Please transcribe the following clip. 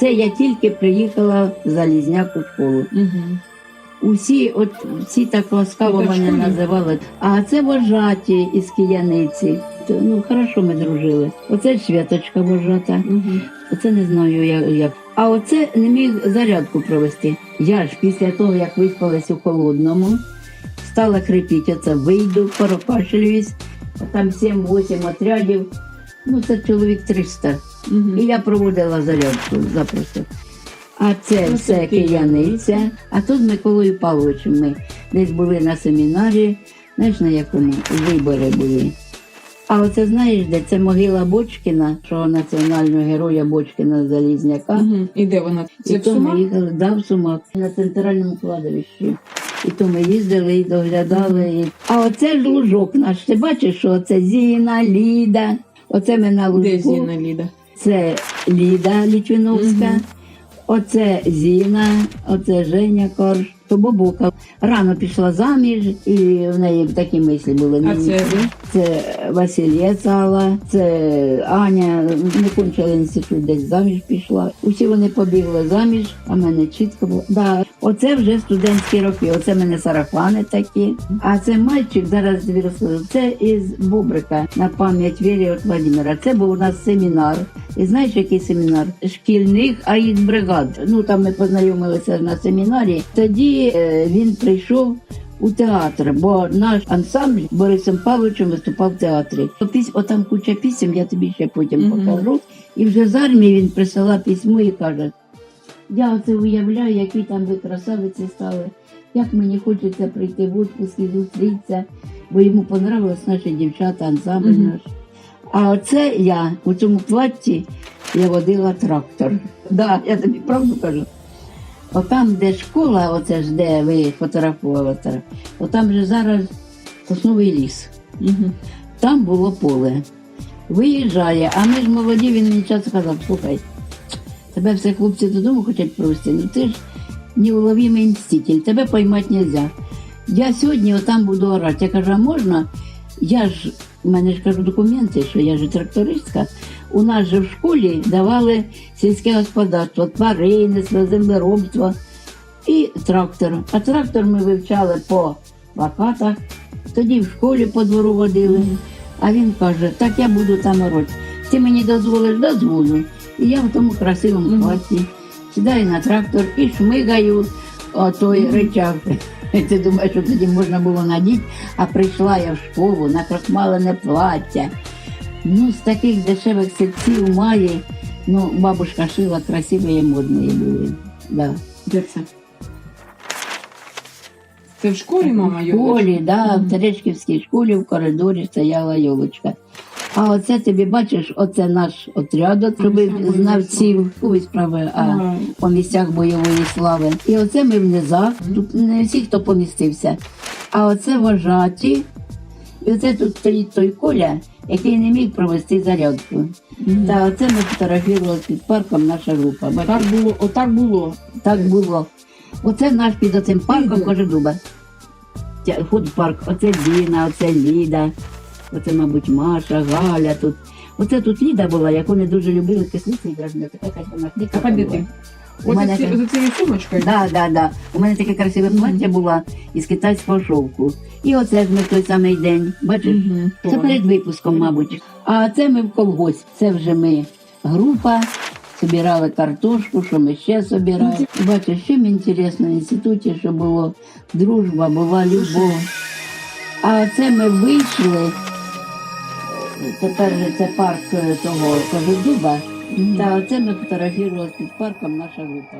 Це я тільки приїхала в Залізняк у школу. Угу. Усі, от всі так ласкаво Ну, мене називали. А це вожаті із кияниці. То, Ну, хорошо ми дружили. Оце Святочка вожата. Угу. Оце не знаю як, як. А оце не міг зарядку провести. Я ж після того, як виспалась у холодному, стала хрипіти. Оце вийду, прокашлююсь, а там 7-8 отрядів. Ну, це чоловік 300. Угу. І я проводила зарядку запросто. А це Ну, все кияниця. А тут з Миколою Павловичем ми десь були на семінарі, знаєш на якому вибори були. А оце знаєш, де це могила Бочкіна, що національного героя Бочкіна Залізняка. Угу. І де вона? Це І в то ми їхали да, в Сумах на центральному кладовищі. І то ми їздили і доглядали. А оце ж лужок наш. Ти бачиш, що це Зіна, Ліда. Оце ми на лужку. Де Зіна Ліда? Це Ліда Лічиновська, Мгм. оце Зіна, оце Женя Корж, то бабука. Рано пішла заміж, і в неї такі мислі були. А це? Це Васильєць Алла, це Аня, не кончила інститут, десь заміж пішла. Усі вони побігли заміж, а мене чітко було. Да. Оце вже студентські роки, оце мене сарафани такі. А це мальчик, зараз тобі це із Бобрика на пам'ять Вірі от Владимира. Це був у нас семінар. І знаєш, який семінар? Шкільних аїдбригад. Ну там ми познайомилися на семінарі. Тоді е, він прийшов у театр, бо наш ансамбль Борисом Павловичем виступав в театрі. Пісь, отам куча пісень, я тобі ще потім Мгм. покажу. І вже з армії він присилав письмо і каже: я оце уявляю, які там ви красавиці стали. Як мені хочеться прийти в отпуск і зустрітися, бо йому понравилось наші дівчата, ансамбль Мгм. наш. А оце я у цьому платі я водила трактор. Да, я тобі правду кажу. Отам, де школа, оце ж де ви фотографували, отам же зараз сосновий ліс. Угу. Там було поле. Виїжджає, а ми ж молоді, він мені часто казав, слухай, тебе все хлопці додому хочуть провести, ну ти ж неуловимий мститель, тебе поймати нельзя. Я сьогодні отам буду орати. Я кажу, а можна? Я ж, в мене ж кажу документи, що я ж трактористка. У нас же в школі давали сільське господарство, тваринництво, землеробство і трактор. А трактор ми вивчали по плакатах, тоді в школі по двору водили. А він каже, так я буду там орати. Ти мені дозволиш, дозволю. І я в тому красивому платі сідаю на трактор і шмигаю отой речах. Ти думаєш, що тоді можна було надіти, а прийшла я в школу на крахмалене плаття. Ну, з таких дешевих сельців має, ну, бабушка шила красиві і модні були. Да. Де це? Це в школі мама В школі, да, в Терешківській школі в коридорі стояла йолочка. А оце тобі бачиш, оце наш отряд, Мгм. знавців справи а, по місцях бойової слави. І оце ми в низах, тут не всі, хто помістився. А оце вожаті. І оце тут стоїть той Коля, який не міг провести зарядку. Мгм. Та оце ми фотографували під парком наша група. Так було, отак було. Так було. Оце наш під оцим парком. Кожедуба. Тя- Фудпарк, оце Діна, оце Ліда, оце, мабуть, Маша, Галя тут. Оце тут Ліда була, яку не дуже любили кислиці і дражня. Така якась вона А була. ти? У мене так- за цією сумочкою? Да, да, да. У мене таке красиве плаття було із китайського шовку. І оце ж ми в той самий день. Бачиш? Мгм. Це перед випуском, мабуть. А це ми в колгосп. Це вже ми група. Собирали картошку, що ми ще собирали. Бачиш, мені інтересно в інституті, що було дружба, була любов. А це ми вийшли. Тепер же це парк е, того Кожедуба. Та оце ми фотографували під парком наша група.